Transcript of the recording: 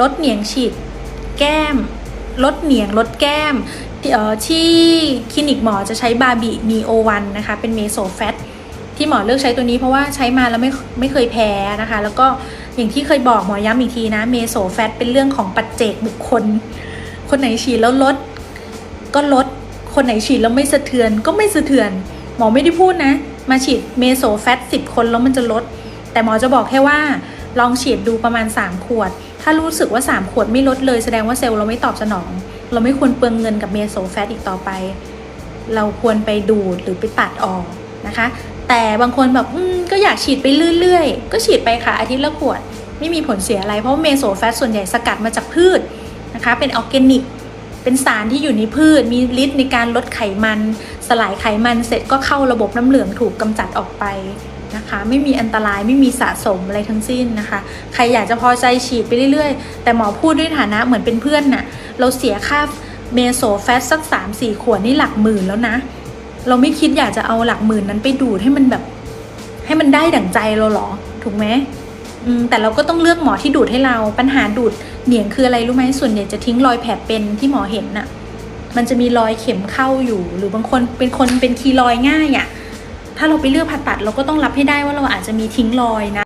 ลดเหนียงฉีดแก้ม ลดเหนียงลดแก้มที่คลินิกหมอจะใช้บาบิมีโอวันนะคะ เป็นเมโซแฟตที่หมอเลือกใช้ตัวนี้เพราะว่าใช้มาแล้วไม่ไม่เคยแพ้นะคะ แล้วก็อย่างที่เคยบอกหมอย้ำอีกทีนะเมโซแฟตเป็นเรื่องของปัจเจกบุคคล คนไหนฉีดแล้วลด ก็ลด คนไหนฉีดแล้วไม่สะเทือนก็ไม่สะเทือน หมอไม่ได้พูดนะ มาฉีดเมโซแฟตสิบคนแล้วมันจะลด แต่หมอจะบอกแค่ว่า ลองฉีดดูประมาณ 3 ขวด ถ้ารู้สึกว่า 3 ขวดไม่ลดเลยแสดงว่าเซลล์เราไม่ตอบสนอง เราไม่ควรเปลืองเงินกับเมโซแฟตอีกต่อไป เราควรไปดูดหรือไปตัดออกนะคะ แต่บางคนแบบอืมก็อยากฉีดไปเรื่อยๆ ก็ฉีดไปค่ะอาทิตย์ละขวด ไม่มีผลเสียอะไรเพราะเมโซแฟตส่วนใหญ่สกัดมาจากพืชนะคะ เป็นออร์แกนิก เป็นสารที่อยู่ในพืช มีฤทธิ์ในการลดไขมัน สลายไขมันเสร็จก็เข้าระบบน้ำเหลืองถูกกำจัดออกไปนะคะไม่มีอันตรายไม่มีสะสมอะไรทั้งสิ้นนะคะ ใครอยากจะพอใจฉีดไปเรื่อยๆ แต่หมอพูดด้วยฐานะเหมือนเป็นเพื่อนน่ะเราเสียค่าเมโซแฟตสัก 3-4 ขวดนี่หลักหมื่นแล้วนะ เราไม่คิดอยากจะเอาหลักหมื่นนั้นไปดูดให้มันแบบ ให้มันได้ดั่งใจเราหรอ ถูกไหม แต่เราก็ต้องเลือกหมอที่ดูดให้เรา ปัญหาดูดเหนียงคืออะไรรู้ไหมส่วนใหญ่จะทิ้งรอยแผลเป็นที่หมอเห็นน่ะ มันจะมีรอยเข็มเข้าอยู่ หรือบางคนเป็นคนเป็นคีรอยง่ายอะ่ะถ้าเราไปเลือกผ่าตัดเราก็ต้องรับให้ได้ว่าเราอาจจะมีทิ้งรอยนะ